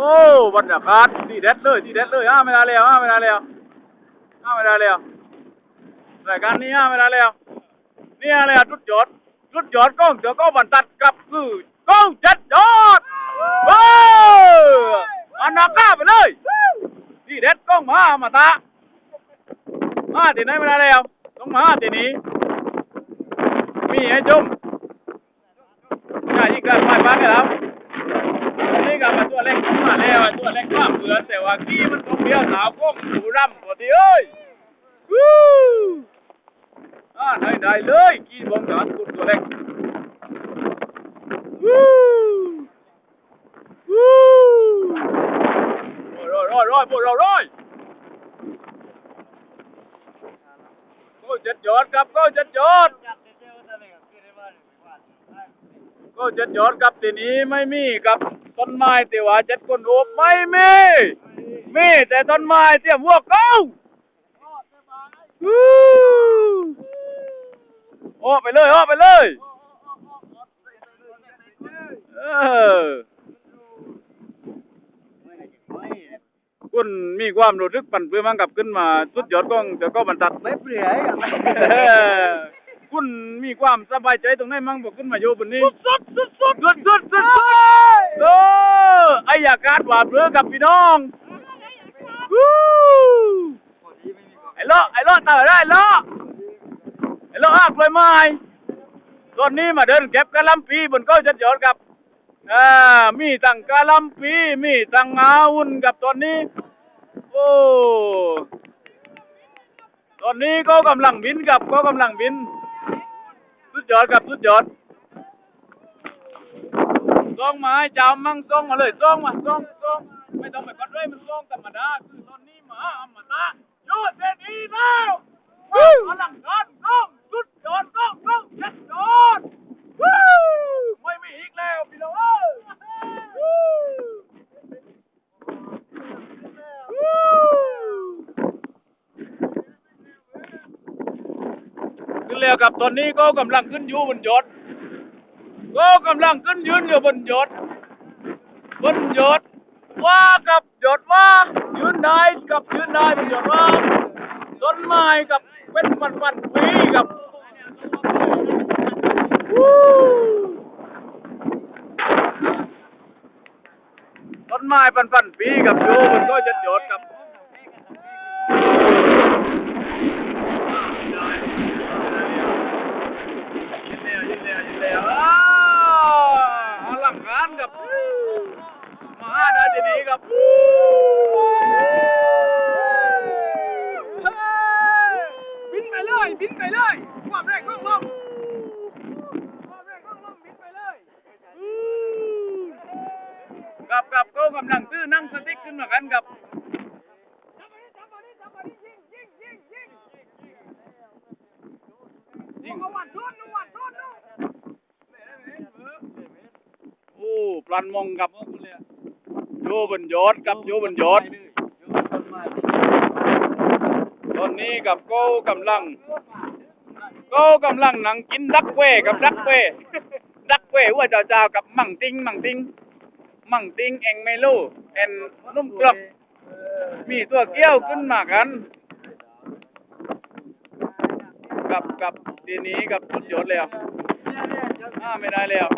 โอ้บรรยากาศดีเด็ดเลยดีเด็ดเลยอ้าไม่ได้แล้วอ้าไม่ได้แล้วอ้าไม่ได้แล้วรายการนี้อ้าไม่ได้แล้วนี่อะไรอะจุดยอดจุดยอดกล้องเดี๋ยวก็บรรทัดกับคือกล้องจัดยอดว้าวอันนาก้าไปเลยดีเด็ดกล้องมามาตามาที่ไหนไม่ได้แล้วต้องมาที่นี้มีให้ชมอย่ยิงกันไปบ้านกันแล้วอั นนี้ก็มาตัวเล็กมาแล้วไอ้ตัวเล็กก็เผือนแต่ว่ากี้มันก็เบี้ยวสาวก้มหูร่ำพอดีเอ้ยวู้อ่าได้ได้เลยกี้บงการคุณตัวเล็กวู้วู้ร้อยร้อยร้อยพวกเราร้อยก็จัดยอดครับก็จัดยอด ก็จะจอดกับที่นี้ไม่มีกับต้นไม้ที่ว่าจัดคนโอบไม่มีมีแต่ต้นไม้เตี้ยพวกเขาฮู้โอ้ไปเลยโอ้ไปเลยเออคุณมีความรู้สึกปั่นเพื่อมังกับขึ้นมาสุดยอดกล้องเดี๋ยวก็บรรทัดไม่เปลี่ยนอะ คุณมีความสบายใจตรงไหนมั่งบอกขึ้นมาอยู่บนนี้ สุดสุดสุดสุดสุดสุดเออไอ้อยากการหวาดเรือกับพี่น้องวู้ไอ้เลาะไอ้เลาะเต่าได้เลาะไอ้เลาะอ้ากเลยไม้ตอนนี้มาเดินเก็บกะหลำปีบนเก้าจัดยอดกับอ่ามีตั้งกะหลำปีมีตั้งอาวุนกับตอนนี้ โอ้ตอนนี้ก็กำลังบินกับก็กำลังบินสุด ยอดครับสุดยอดส่งมาให้เจ้ามั่งส่งมาเลยส่งมาส่งส่งไม่ต้องไปกดเลยมันส่งธรรมดาคือตอนนี้หมาอมตะโยนเสร็จดีแล้วพลังงานส่งสุดยอดส่งส่งเจ็ดยอดวู้ไม่มีอีกแล้วพี่น้องเอ้ยวู้วู้ ขึ้นแล้วครับตอนนี้ก็กำลังขึ้นอยู่บนยอดก็กำลังขึ้นยืนอยู่บนยอดบนยอดว่ากับยอดว่ายืนได้กับยืนได้บนยอดว่าต้นไม้กับเป็นปันปันปีกับวู้ต้นไม้ปันปันปีกับโยมันก็จะยอดกับ ยินแล้วยินแล้วยินแล้วอ้าวอลังการกับมหา ดาทีนี้กับบินไปเลยบินไปเลยความแรงของลมความแรงของลมบินไปเลยกับกับก็กำลังตื้อนั่งสติ๊กขึ้นมากันกับยิงโอ้ปลันมองกับ โยบนยอดกับโยบนยอดตอนนี้กับโก้กำลังโก้กำลังนั่งกินดักเว่กับดักเว่ดักเว่ว่าเจ้าๆกับมั่งติงมั่งติงมั่งติงเองไม่รู้เอ็นนุ่มกรอบมีตัวเกี้ยวขึ้นมากัน กับกับทีนี้กับสุดยอดแล้วอ่าไม่ได้แล้ว